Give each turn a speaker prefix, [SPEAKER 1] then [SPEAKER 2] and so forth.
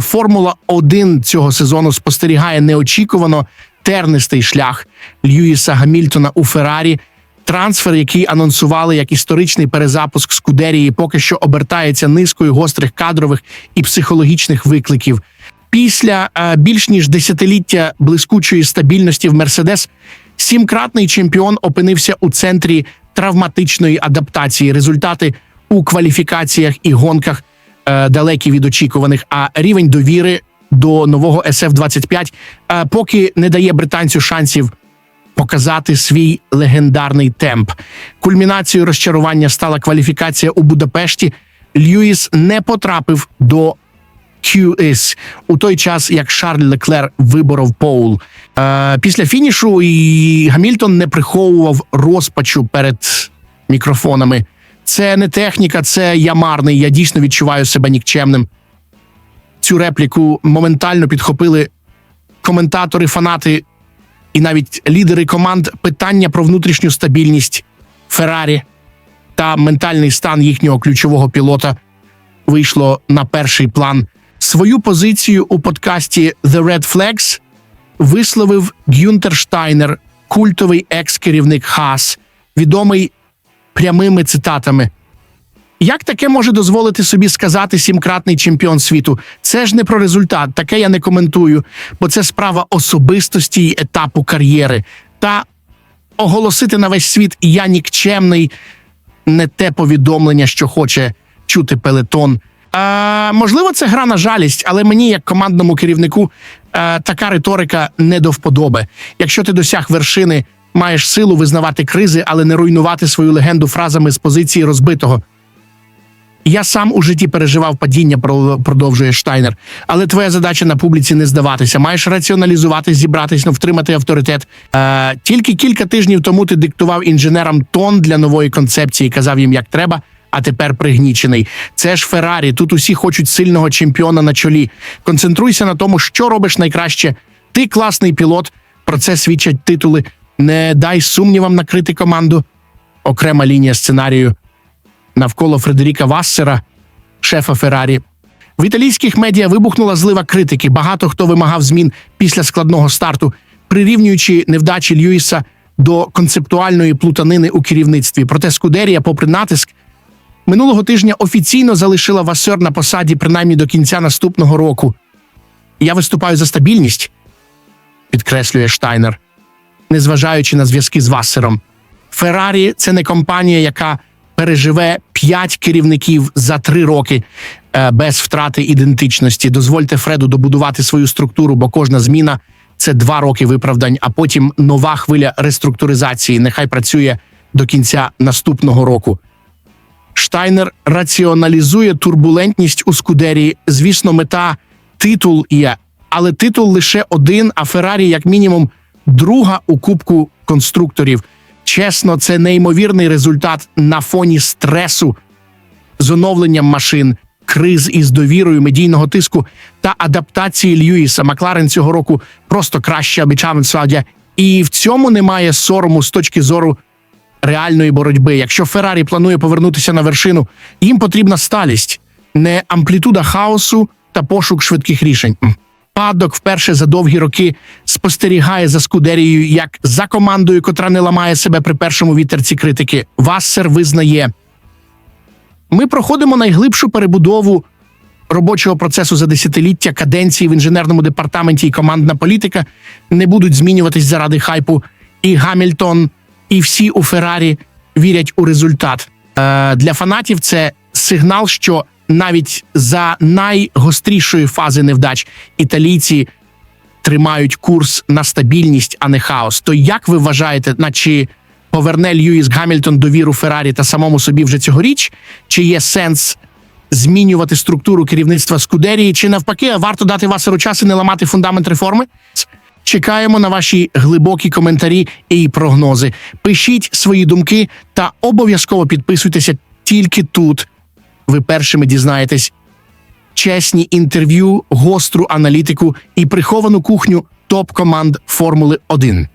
[SPEAKER 1] Формула 1 цього сезону спостерігає неочікувано тернистий шлях Льюіса Гамільтона у Феррарі. Трансфер, який анонсували як історичний перезапуск Скудерії, поки що обертається низкою гострих кадрових і психологічних викликів. Після е, більш ніж десятиліття блискучої стабільності в Мерседес, сімкратний чемпіон опинився у центрі травматичної адаптації. Результати у кваліфікаціях і гонках далекі від очікуваних. А рівень довіри до нового SF-25 е, поки не дає британцю шансів показати свій легендарний темп. Кульмінацією розчарування стала кваліфікація у Будапешті. Льюіс не потрапив до QS у той час, як Шарль Леклер виборов Поул. Е, після фінішу і Гамільтон не приховував розпачу перед мікрофонами. Це не техніка, це я марний. Я дійсно відчуваю себе нікчемним. Цю репліку моментально підхопили коментатори, фанати і навіть лідери команд питання про внутрішню стабільність Феррарі та ментальний стан їхнього ключового пілота вийшло на перший план. Свою позицію у подкасті The Red Flags висловив Гюнтер Штайнер, культовий екс-керівник Хас, відомий прямими цитатами. Як таке може дозволити собі сказати сімкратний чемпіон світу? Це ж не про результат, таке я не коментую, бо це справа особистості й етапу кар'єри. Та оголосити на весь світ я нікчемний не те повідомлення, що хоче чути пелетон. А, можливо, це гра на жалість, але мені, як командному керівнику, е, така риторика не до вподоби. Якщо ти досяг вершини, маєш силу визнавати кризи, але не руйнувати свою легенду фразами з позиції розбитого. Я сам у житті переживав падіння, про- продовжує Штайнер. Але твоя задача на публіці не здаватися. Маєш раціоналізувати, зібратись, ну, втримати авторитет. Е, тільки кілька тижнів тому ти диктував інженерам тон для нової концепції, казав їм, як треба. А тепер пригнічений. Це ж Феррарі. Тут усі хочуть сильного чемпіона на чолі. Концентруйся на тому, що робиш найкраще. Ти класний пілот. Про це свідчать титули. Не дай сумнівам накрити команду. Окрема лінія сценарію навколо Фредеріка Вассера, шефа Феррарі. В італійських медіа вибухнула злива критики. Багато хто вимагав змін після складного старту, прирівнюючи невдачі Льюіса до концептуальної плутанини у керівництві. Проте Скудерія, попри натиск, минулого тижня офіційно залишила Вассер на посаді принаймні до кінця наступного року. Я виступаю за стабільність, підкреслює Штайнер, незважаючи на зв'язки з Вассером. Феррарі це не компанія, яка переживе п'ять керівників за три роки е, без втрати ідентичності. Дозвольте Фреду добудувати свою структуру, бо кожна зміна це два роки виправдань, а потім нова хвиля реструктуризації. Нехай працює до кінця наступного року. Штайнер раціоналізує турбулентність у Скудерії. Звісно, мета титул є, але титул лише один, а Феррарі, як мінімум, друга у кубку конструкторів. Чесно, це неймовірний результат на фоні стресу з оновленням машин, криз із довірою медійного тиску та адаптації Льюіса. Макларен цього року просто краще обічав Садя. І в цьому немає сорому з точки зору реальної боротьби. Якщо Феррарі планує повернутися на вершину, їм потрібна сталість, не амплітуда хаосу та пошук швидких рішень. Падок вперше за довгі роки спостерігає за Скудерією як за командою, котра не ламає себе при першому вітерці критики. Вассер визнає. Ми проходимо найглибшу перебудову робочого процесу за десятиліття каденції в інженерному департаменті і командна політика не будуть змінюватись заради хайпу. І Гамільтон, і всі у Феррарі вірять у результат. Е, для фанатів це сигнал, що навіть за найгострішої фази невдач італійці тримають курс на стабільність, а не хаос. То як ви вважаєте, на чи поверне Льюіс Гамільтон довіру Феррарі та самому собі вже цьогоріч? Чи є сенс змінювати структуру керівництва Скудерії, чи навпаки, варто дати Васеру час і не ламати фундамент реформи? Чекаємо на ваші глибокі коментарі і прогнози. Пишіть свої думки та обов'язково підписуйтеся тільки тут. Ви першими дізнаєтесь чесні інтерв'ю, гостру аналітику і приховану кухню топ команд Формули 1.